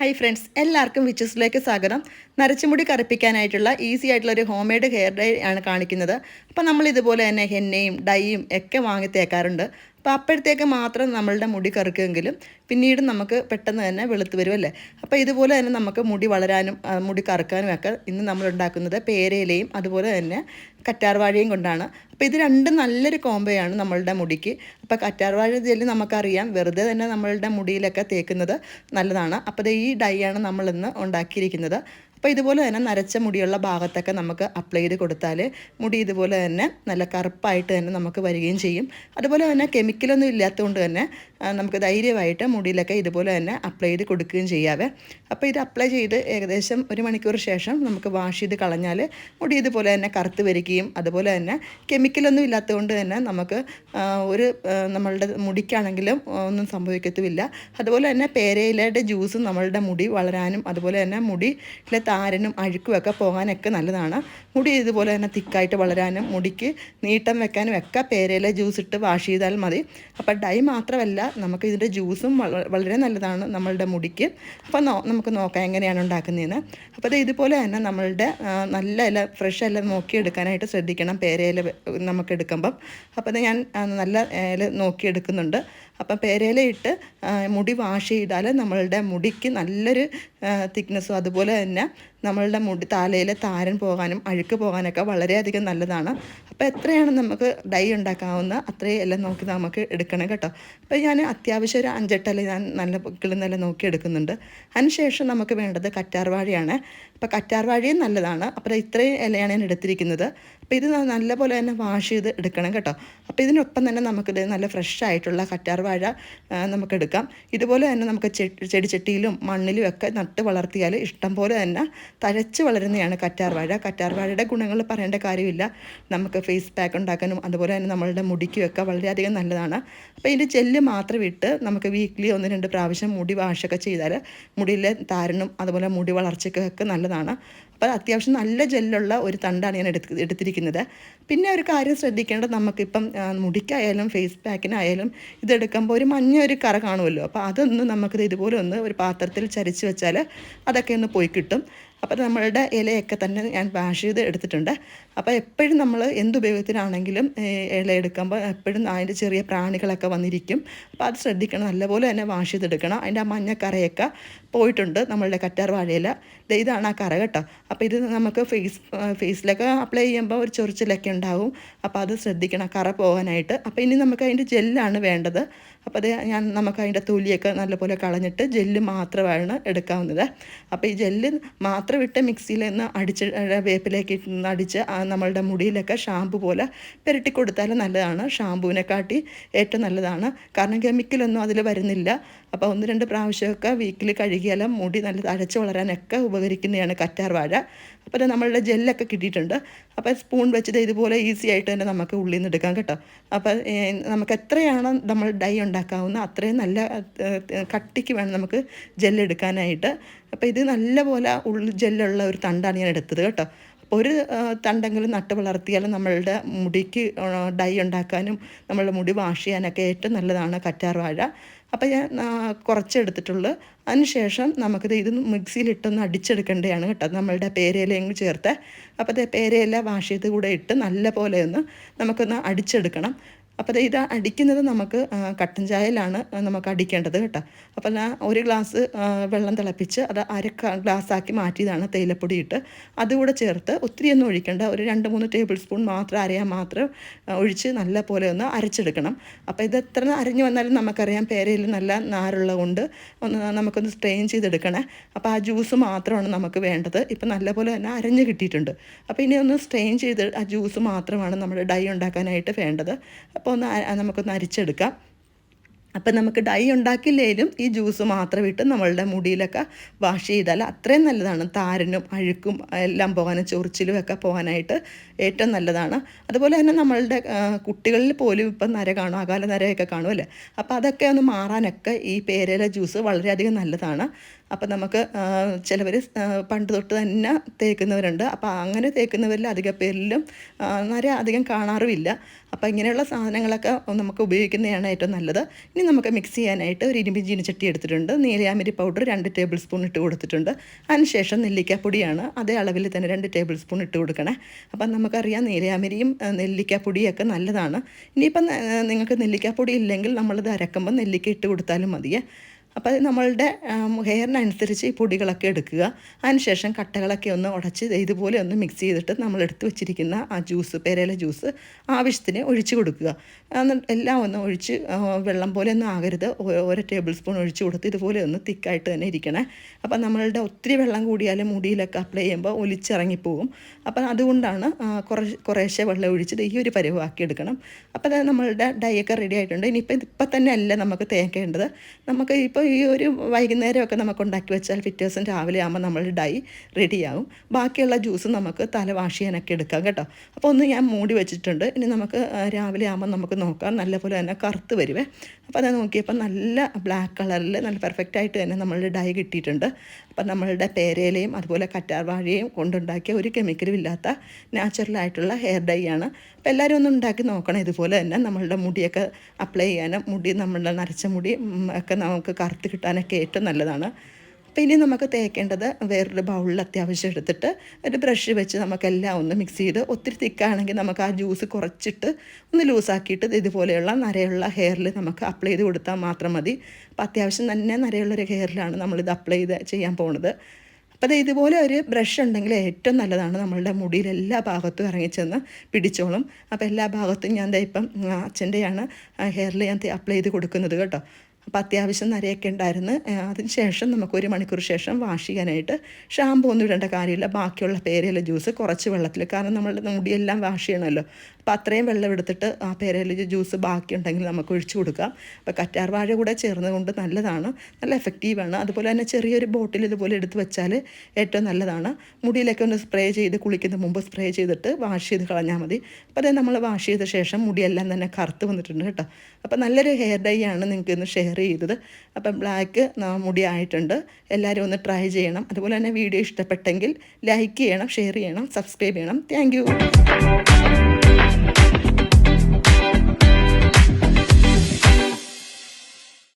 Hi friends എല്ലാവർക്കും വിച്ചസിലേക്ക് സ്വാഗതം. നരച്ചുമുടി കറുപ്പിക്കാനായിട്ടുള്ള easy ആയിട്ടുള്ള ഒരു ഹോം മെയ്ഡ് ഹെയർ ഡൈ ആണ് കാണിക്കുന്നത്. അപ്പോൾ നമ്മൾ ഇതുപോലെ തന്നെ ഹെന്നയും ഡൈയും ഒക്കെ വാങ്ങി തേക്കാറുണ്ട് അപ്പോൾ അപ്പോഴത്തേക്ക് മാത്രം നമ്മളുടെ മുടി കറുക്കുമെങ്കിലും പിന്നീട് നമുക്ക് പെട്ടെന്ന് തന്നെ വെളുത്ത് വരുമല്ലേ അപ്പോൾ ഇതുപോലെ തന്നെ നമുക്ക് മുടി വളരാനും മുടി കറുക്കാനും ഒക്കെ ഇന്ന് നമ്മൾ ഉണ്ടാക്കുന്നത് പേരയിലയും അതുപോലെ തന്നെ കറ്റാർവാഴയും കൊണ്ടാണ്. അപ്പോൾ ഇത് രണ്ടും നല്ലൊരു കോംബോയാണ് നമ്മളുടെ മുടിക്ക്. അപ്പോൾ കറ്റാർവാഴ ജെല്ല് നമുക്കറിയാം. വെറുതെ തന്നെ നമ്മളുടെ മുടിയിലൊക്കെ തേക്കുന്നത് നല്ലതാണ്. അപ്പോൾ ഈ ഡൈ ആണ് നമ്മളിന്ന് ഉണ്ടാക്കിയിരിക്കുന്നത്. അപ്പോൾ ഇതുപോലെ തന്നെ നരച്ച മുടിയുള്ള ഭാഗത്തൊക്കെ നമുക്ക് അപ്ലൈ ചെയ്ത് കൊടുത്താൽ മുടി ഇതുപോലെ തന്നെ നല്ല കറുപ്പായിട്ട് തന്നെ നമുക്ക് വരികയും ചെയ്യും. അതുപോലെ തന്നെ കെമിക്കലൊന്നും ഇല്ലാത്തതുകൊണ്ട് തന്നെ നമുക്ക് ധൈര്യമായിട്ട് മുടിയിലൊക്കെ ഇതുപോലെ തന്നെ അപ്ലൈ ചെയ്ത് കൊടുക്കുകയും ചെയ്യാവേ. അപ്പോൾ ഇത് അപ്ലൈ ചെയ്ത് ഏകദേശം ഒരു മണിക്കൂർ ശേഷം നമുക്ക് വാഷ് ചെയ്ത് കളഞ്ഞാൽ മുടി ഇതുപോലെ തന്നെ കറുത്ത് വരികയും അതുപോലെ തന്നെ കെമിക്കലൊന്നും ഇല്ലാത്തതുകൊണ്ട് തന്നെ നമുക്ക് ഒരു നമ്മളുടെ മുടിക്കാണെങ്കിലും ഒന്നും സംഭവിക്കത്തുമില്ല. അതുപോലെ തന്നെ പേരയിലയുടെ ജ്യൂസും നമ്മളുടെ മുടി വളരാനും അതുപോലെ തന്നെ മുടിയിലെ താരനും അഴുക്കും ഒക്കെ പോകാനൊക്കെ നല്ലതാണ്. മുടി ഇതുപോലെ തന്നെ തിക്കായിട്ട് വളരാനും മുടിക്ക് നീട്ടം വെക്കാനും ഒക്കെ പേരയില ജ്യൂസ് ഇട്ട് വാഷ് ചെയ്താൽ മതി. അപ്പോൾ ഡൈ മാത്രമല്ല നമുക്ക് ഇതിന്റെ ജ്യൂസും വളരെ നല്ലതാണ് നമ്മളുടെ മുടിക്ക്. അപ്പോൾ നമുക്ക് നോക്കാം എങ്ങനെയാണ് ഉണ്ടാക്കുന്നതെന്ന് അപ്പോൾ ഇതുപോലെ തന്നെ നമ്മളുടെ നല്ല ഇല ഫ്രഷ് ഇല നോക്കിയെടുക്കാനായിട്ട് ശ്രദ്ധിക്കണം പേരയില നമുക്ക് എടുക്കുമ്പം. അപ്പോൾ ഞാൻ നല്ല ഇല നോക്കിയെടുക്കുന്നുണ്ട്. അപ്പം പേരയിലയിട്ട് മുടി വാഷ് ചെയ്താൽ നമ്മളുടെ മുടിക്ക് നല്ലൊരു തിക്നെസ്സും അതുപോലെ തന്നെ നമ്മളുടെ മുടി തലയിലെ താരൻ പോകാനും അഴുക്ക് പോകാനൊക്കെ വളരെയധികം നല്ലതാണ്. അപ്പോൾ എത്രയാണ് നമുക്ക് ഡൈ ഉണ്ടാക്കാവുന്ന അത്രയും എല്ലാം നോക്കി നമുക്ക് എടുക്കണം കേട്ടോ. അപ്പോൾ ഞാൻ അത്യാവശ്യം ഒരു അഞ്ചെട്ടല ഞാൻ നല്ല കിളുന്നെല്ലാം നോക്കി എടുക്കുന്നുണ്ട്. അതിനുശേഷം നമുക്ക് വേണ്ടത് കറ്റാർവാഴയാണ്. അപ്പോൾ കറ്റാർവാഴയും നല്ലതാണ്. അപ്പോൾ ഇത്രയും ഇലയാണ് ഞാൻ എടുത്തിരിക്കുന്നത്. അപ്പോൾ ഇത് നല്ലപോലെ തന്നെ വാഷ് ചെയ്ത് എടുക്കണം കേട്ടോ. അപ്പോൾ ഇതിനൊപ്പം തന്നെ നമുക്കിത് നല്ല ഫ്രഷ് ആയിട്ടുള്ള കറ്റാർവാഴ നമുക്ക് നമുക്കെടുക്കാം ഇതുപോലെ തന്നെ നമുക്ക് ചെടി ചെടിച്ചട്ടിയിലും മണ്ണിലും ഒക്കെ നട്ട് വളർത്തിയാൽ ഇഷ്ടം പോലെ തന്നെ തഴച്ച് വളരുന്നതാണ് കറ്റാർവാഴ. കറ്റാർവാഴയുടെ ഗുണങ്ങൾ പറയേണ്ട കാര്യമില്ല. നമുക്ക് ഫേസ് പാക്ക് ഉണ്ടാക്കാനും അതുപോലെ തന്നെ നമ്മളുടെ മുടിക്കുമൊക്കെ വളരെയധികം നല്ലതാണ്. അപ്പോൾ ഇതിന്റെ ജെല്ല് മാത്രം ഇട്ട് നമുക്ക് വീക്ക്ലി ഒന്ന് രണ്ട് പ്രാവശ്യം മുടി വാഷൊക്കെ ചെയ്താൽ മുടിയിലെ താരനും അതുപോലെ മുടി വളർച്ചയ്ക്കൊക്കെ നല്ലതാണ്. അപ്പോൾ അത്യാവശ്യം നല്ല ജെല്ലുള്ള ഒരു തണ്ടാണ് ഞാൻ എടുത്ത് എടുത്തിരിക്കുന്നത്. പിന്നെ ഒരു കാര്യം ശ്രദ്ധിക്കേണ്ടത് നമുക്കിപ്പം മുടിക്കായാലും ഫേസ് പാക്കിനായാലും ഇതെടുക്കുമ്പോൾ ഒരു മഞ്ഞ ഒരു കറ കാണുമല്ലോ. അപ്പോൾ അതൊന്ന് നമുക്കിത് ഇതുപോലെ ഒന്ന് ഒരു പാത്രത്തിൽ ചരിച്ച് വെച്ചാൽ അതൊക്കെ ഒന്ന് പോയി കിട്ടും. അപ്പോൾ നമ്മളുടെ ഇലയൊക്കെ തന്നെ ഞാൻ വാഷ് ചെയ്ത് എടുത്തിട്ടുണ്ട്. അപ്പോൾ എപ്പോഴും നമ്മൾ എന്തുപയോഗത്തിനാണെങ്കിലും ഇല എടുക്കുമ്പോൾ എപ്പോഴും അതിന്റെ ചെറിയ പ്രാണികളൊക്കെ വന്നിരിക്കും. അപ്പോൾ അത് ശ്രദ്ധിക്കണം. നല്ലപോലെ തന്നെ വാഷ് ചെയ്തെടുക്കണം. അതിന്റെ ആ മഞ്ഞക്കറയൊക്കെ പോയിട്ടുണ്ട് നമ്മളുടെ കറ്റാർ വാഴയില. ഇതാണ് ആ കറ കേട്ടോ. അപ്പോൾ ഇത് നമുക്ക് ഫേസ് ഫേസിലൊക്കെ അപ്ലൈ ചെയ്യുമ്പോൾ ഒരു ചൊറിച്ചിലൊക്കെ ഉണ്ടാവും. അപ്പോൾ അത് ശ്രദ്ധിക്കണം കറ പോകാനായിട്ട്. അപ്പോൾ ഇനി നമുക്ക് അതിന്റെ ജെല്ലാണ് വേണ്ടത്. അപ്പോൾ അത് ഞാൻ നമുക്ക് അതിന്റെ തൊലിയൊക്കെ നല്ലപോലെ കളഞ്ഞിട്ട് ജെല്ല് മാത്രമാണ് എടുക്കാവുന്നത്. അപ്പോൾ ഈ ജെല്ല് മാത്രം ഇട്ട് മിക്സിയിൽ നിന്ന് അടിച്ച് വേപ്പിലേക്ക് അടിച്ച് നമ്മളുടെ മുടിയിലൊക്കെ ഷാമ്പു പോലെ പുരട്ടി കൊടുത്താൽ നല്ലതാണ്. ഷാമ്പുവിനെക്കാട്ടി ഏറ്റവും നല്ലതാണ്. കാരണം കെമിക്കലൊന്നും അതിൽ വരുന്നില്ല. അപ്പോൾ ഒന്ന് രണ്ട് പ്രാവശ്യമൊക്കെ വീക്കിൽ കഴുകിയാൽ മുടി നല്ല തഴച്ച് വളരാനൊക്കെ ഉപകരിക്കുന്നതാണ് കറ്റാർ വാഴ. അപ്പോൾ നമ്മളുടെ ജെല്ലൊക്കെ കിട്ടിയിട്ടുണ്ട്. അപ്പോൾ സ്പൂൺ വെച്ചത് ഇതുപോലെ ഈസി ആയിട്ട് തന്നെ നമുക്ക് ഉള്ളിൽ നിന്ന് എടുക്കാം കേട്ടോ. അപ്പോൾ നമുക്ക് എത്രയാണ് നമ്മൾ ഡൈ ഉണ്ടാക്കാവുന്ന അത്രയും നല്ല കട്ടിക്ക് വേണം നമുക്ക് ജെല്ലെടുക്കാനായിട്ട്. അപ്പോൾ ഇത് നല്ലപോലെ ഉള്ളി ജെല്ലുള്ള ഒരു തണ്ടാണ് ഞാൻ എടുത്തത് കേട്ടോ. അപ്പോൾ ഒരു തണ്ടെങ്കിലും നട്ട് വളർത്തിയാൽ നമ്മളുടെ മുടിക്ക് ഡൈ ഉണ്ടാക്കാനും നമ്മളുടെ മുടി വാഷ് ചെയ്യാനൊക്കെ ഏറ്റവും നല്ലതാണ് കറ്റാർ വാഴ. അപ്പോൾ ഞാൻ കുറച്ചെടുത്തിട്ടുള്ളു. അതിനുശേഷം നമുക്കിത് ഇത് മിക്സിയിലിട്ടൊന്ന് അടിച്ചെടുക്കേണ്ടതാണ് കേട്ടോ നമ്മളുടെ പേരയിലയും ചേർത്ത്. അപ്പോൾ അത് പേരയില വാഷ് ചെയ്ത് കൂടെ ഇട്ട് നല്ല പോലെ ഒന്ന് നമുക്കൊന്ന് അടിച്ചെടുക്കണം. അപ്പോൾ ഇത് അടിക്കുന്നത് നമുക്ക് കട്ടൻ ചായയിലാണ് നമുക്ക് അടിക്കേണ്ടത് കേട്ടോ. അപ്പോൾ ഞാൻ ഒരു ഗ്ലാസ് വെള്ളം തിളപ്പിച്ച് അത് അര ഗ്ലാസ്സാക്കി മാറ്റിയതാണ് തേയിലപ്പൊടി ഇട്ട് അതുകൂടെ ചേർത്ത് ഒത്തിരി ഒന്നും ഒഴിക്കേണ്ട ഒരു രണ്ട് മൂന്ന് ടേബിൾ സ്പൂൺ മാത്രം അരയാൻ മാത്രം ഒഴിച്ച് നല്ല പോലെ ഒന്ന് അരച്ചെടുക്കണം. അപ്പോൾ ഇത് എത്ര അരഞ്ഞു വന്നാലും നമുക്കറിയാം പേരയിൽ നല്ല നാരുള്ളത് കൊണ്ട് ഒന്ന് നമുക്കൊന്ന് സ്ട്രെയിൻ ചെയ്തെടുക്കണേ. അപ്പോൾ ആ ജ്യൂസ് മാത്രമാണ് നമുക്ക് വേണ്ടത്. ഇപ്പോൾ നല്ലപോലെ തന്നെ അരഞ്ഞ് കിട്ടിയിട്ടുണ്ട്. അപ്പോൾ ഇനി ഒന്ന് സ്ട്രെയിൻ ചെയ്ത് ആ ജ്യൂസ് മാത്രമാണ് നമ്മുടെ ഡൈ ഉണ്ടാക്കാനായിട്ട് വേണ്ടത്. ഒന്ന് നമുക്കൊന്ന് അരിച്ചെടുക്കാം. അപ്പം നമുക്ക് ഡൈ ഉണ്ടാക്കില്ലെങ്കിലും ഈ ജ്യൂസ് മാത്രം ഇട്ട് നമ്മളുടെ മുടിയിലൊക്കെ വാഷ് ചെയ്താൽ അത്രയും നല്ലതാണ്. താരനും അഴുക്കും എല്ലാം പോകാനും ചൊറിച്ചിലും ഒക്കെ പോകാനായിട്ട് ഏറ്റവും നല്ലതാണ്. അതുപോലെ തന്നെ നമ്മളുടെ കുട്ടികളിൽ പോലും ഇപ്പം നര കാണും അകാല നരയൊക്കെ കാണും അല്ലേ? അപ്പോൾ അതൊക്കെ ഒന്ന് മാറാനൊക്കെ ഈ പേരയില ജ്യൂസ് വളരെയധികം നല്ലതാണ്. അപ്പം നമുക്ക് ചിലവർ പണ്ട് തൊട്ട് തന്നെ തേക്കുന്നവരുണ്ട്. അപ്പോൾ അങ്ങനെ തേക്കുന്നവരിൽ അധിക പേരിലും നര അധികം കാണാറുമില്ല. അപ്പോൾ ഇങ്ങനെയുള്ള സാധനങ്ങളൊക്കെ നമുക്ക് ഉപയോഗിക്കുന്നതാണ് ഏറ്റവും നല്ലത്. ഇനി നമുക്ക് മിക്സ് ചെയ്യാനായിട്ട് ഒരു ഇരുമ്പി ചീനിച്ചട്ടി എടുത്തിട്ടുണ്ട്. നീലയാമരി പൗഡർ രണ്ട് ടേബിൾ സ്പൂൺ ഇട്ട് കൊടുത്തിട്ടുണ്ട്. അതിനുശേഷം നെല്ലിക്കാപ്പൊടിയാണ്. അതേ അളവിൽ തന്നെ രണ്ട് ടേബിൾ സ്പൂൺ ഇട്ട് കൊടുക്കണേ. അപ്പം നമുക്കറിയാം നീലയാമരിയും നെല്ലിക്കാപ്പൊടിയൊക്കെ നല്ലതാണ്. ഇനിയിപ്പം നിങ്ങൾക്ക് നെല്ലിക്കാപ്പൊടി ഇല്ലെങ്കിൽ നമ്മളത് അരക്കുമ്പോൾ നെല്ലിക്ക ഇട്ട് കൊടുത്താലും മതിയേ. അപ്പോൾ നമ്മളുടെ ഹെയറിനനുസരിച്ച് ഈ പൊടികളൊക്കെ എടുക്കുക. അതിനുശേഷം കട്ടകളൊക്കെ ഒന്ന് ഉടച്ച് ഇതുപോലെ ഒന്ന് മിക്സ് ചെയ്തിട്ട് നമ്മൾ എടുത്ത് വെച്ചിരിക്കുന്ന ആ ജ്യൂസ് പേരയില ജ്യൂസ് ആവശ്യത്തിന് ഒഴിച്ച് കൊടുക്കുക. എല്ലാം ഒന്ന് ഒഴിച്ച് വെള്ളം പോലെ ഒന്നും ആകരുത്. ഓരോ ടേബിൾ സ്പൂൺ ഒഴിച്ച് കൊടുത്ത് ഇതുപോലെ ഒന്ന് തിക്കായിട്ട് തന്നെ ഇരിക്കണേ. അപ്പം നമ്മളുടെ ഒത്തിരി വെള്ളം കൂടിയാലും മുടിയിലൊക്കെ അപ്ലൈ ചെയ്യുമ്പോൾ ഒലിച്ചിറങ്ങിപ്പോകും. അപ്പം അതുകൊണ്ടാണ് കുറേ കുറേശ്ശെ വെള്ളം ഒഴിച്ച് ദേ ഈ ഒരു പരിവാക്കി എടുക്കണം. അപ്പോൾ നമ്മളുടെ ഡൈ ഒക്കെ റെഡി ആയിട്ടുണ്ട്. ഇനിയിപ്പോൾ ഇപ്പം തന്നെ അല്ല നമുക്ക് തേക്കേണ്ടത്. നമുക്ക് ഇപ്പോൾ ഈ ഒരു വൈകുന്നേരമൊക്കെ നമുക്ക് ഉണ്ടാക്കി വെച്ചാൽ പിറ്റേ ദിവസം രാവിലെ ആകുമ്പോൾ നമ്മൾ ഡൈ റെഡിയാവും. ബാക്കിയുള്ള ജ്യൂസ് നമുക്ക് തല വാഷ് ചെയ്യാനൊക്കെ എടുക്കാം കേട്ടോ. അപ്പോൾ ഒന്ന് ഞാൻ മൂടി വെച്ചിട്ടുണ്ട്. ഇനി നമുക്ക് രാവിലെ ആകുമ്പോൾ നമുക്ക് നോക്കാം. നല്ലപോലെ തന്നെ കറുത്ത് വരുവേ. അപ്പോൾ അത് നോക്കിയപ്പോൾ നല്ല ബ്ലാക്ക് കളറിൽ നല്ല പെർഫെക്റ്റായിട്ട് തന്നെ നമ്മളുടെ ഡൈ കിട്ടിയിട്ടുണ്ട്. അപ്പം നമ്മളുടെ പേരയിലയും അതുപോലെ കറ്റാർ വാഴയും കൊണ്ടുണ്ടാക്കിയ ഒരു കെമിക്കലും ഇല്ലാത്ത നാച്ചുറലായിട്ടുള്ള ഹെയർ ഡൈ ആണ്. അപ്പോൾ എല്ലാവരും ഒന്ന് ഉണ്ടാക്കി നോക്കണം. ഇതുപോലെ തന്നെ നമ്മളുടെ മുടിയൊക്കെ അപ്ലൈ ചെയ്യാനും മുടി നമ്മളുടെ നരച്ച മുടി ഒക്കെ നമുക്ക് കറുത്ത് കിട്ടാനൊക്കെ ഏറ്റവും നല്ലതാണ്. അപ്പോൾ ഇനി നമുക്ക് തേക്കേണ്ടത് വേറൊരു ബൗളിൽ അത്യാവശ്യം എടുത്തിട്ട് ഒരു ബ്രഷ് വെച്ച് നമുക്കെല്ലാം ഒന്ന് മിക്സ് ചെയ്ത് ഒത്തിരി തിക്കാണെങ്കിൽ നമുക്ക് ആ ജ്യൂസ് കുറച്ചിട്ട് ഒന്ന് ലൂസാക്കിയിട്ട് ഇതുപോലെയുള്ള നരയുള്ള ഹെയറിൽ നമുക്ക് അപ്ലൈ ചെയ്ത് കൊടുത്താൽ മാത്രം മതി. അപ്പോൾ അത്യാവശ്യം തന്നെ നരയുള്ളൊരു ഹെയറിലാണ് നമ്മളിത് അപ്ലൈ ചെയ്ത് ചെയ്യാൻ പോകുന്നത് അപ്പോൾ അത് ഇതുപോലെ ഒരു ബ്രഷ് ഉണ്ടെങ്കിൽ ഏറ്റവും നല്ലതാണ് നമ്മളുടെ മുടിയിൽ എല്ലാ ഭാഗത്തും ഇറങ്ങിച്ചെന്ന് പിടിച്ചോളും. അപ്പോൾ എല്ലാ ഭാഗത്തും ഞാൻ ഇപ്പം അച്ഛന്റെയാണ് ഹെയറിൽ ഞാൻ അപ്ലൈ ചെയ്ത് കൊടുക്കുന്നത് കേട്ടോ. അപ്പോൾ അത്യാവശ്യം നരയൊക്കെ ഉണ്ടായിരുന്നു. അതിന് ശേഷം നമുക്ക് ഒരു മണിക്കൂർ ശേഷം വാഷ് ചെയ്യാനായിട്ട് ഷാമ്പു ഒന്നും ഇടേണ്ട കാര്യമില്ല. ബാക്കിയുള്ള പേരയില ജ്യൂസ് കുറച്ച് വെള്ളത്തിൽ. കാരണം നമ്മളുടെ മുടിയെല്ലാം വാഷ് ചെയ്യണമല്ലോ അപ്പോൾ അത്രയും വെള്ളം എടുത്തിട്ട് ആ പേരയിൽ ജ്യൂസ് ബാക്കിയുണ്ടെങ്കിൽ നമുക്ക് ഒഴിച്ചു കൊടുക്കാം. അപ്പോൾ കറ്റാർ വാഴ കൂടെ ചേർന്നുകൊണ്ട് നല്ലതാണ്. നല്ല എഫക്റ്റീവാണ് അതുപോലെ തന്നെ ചെറിയൊരു ബോട്ടിൽ ഇതുപോലെ എടുത്ത് വെച്ചാൽ ഏറ്റവും നല്ലതാണ്. മുടിയിലൊക്കെ ഒന്ന് സ്പ്രേ ചെയ്ത് കുളിക്കുന്ന മുമ്പ് സ്പ്രേ ചെയ്തിട്ട് വാഷ് ചെയ്ത് കളഞ്ഞാൽ മതി. അപ്പോൾ അത് നമ്മൾ വാഷ് ചെയ്ത ശേഷം മുടിയെല്ലാം തന്നെ കറുത്ത് വന്നിട്ടുണ്ട് കേട്ടോ. അപ്പോൾ നല്ലൊരു ഹെയർ ഡൈ ആണ് നിങ്ങൾക്ക് ഇന്ന് ഷെയർ ചെയ്തത്. അപ്പം ബ്ലാക്ക് മുടി ആയിട്ടുണ്ട് എല്ലാവരും ഒന്ന് ട്രൈ ചെയ്യണം. അതുപോലെ തന്നെ വീഡിയോ ഇഷ്ടപ്പെട്ടെങ്കിൽ ലൈക്ക് ചെയ്യണം ഷെയർ ചെയ്യണം സബ്സ്ക്രൈബ് ചെയ്യണം. താങ്ക്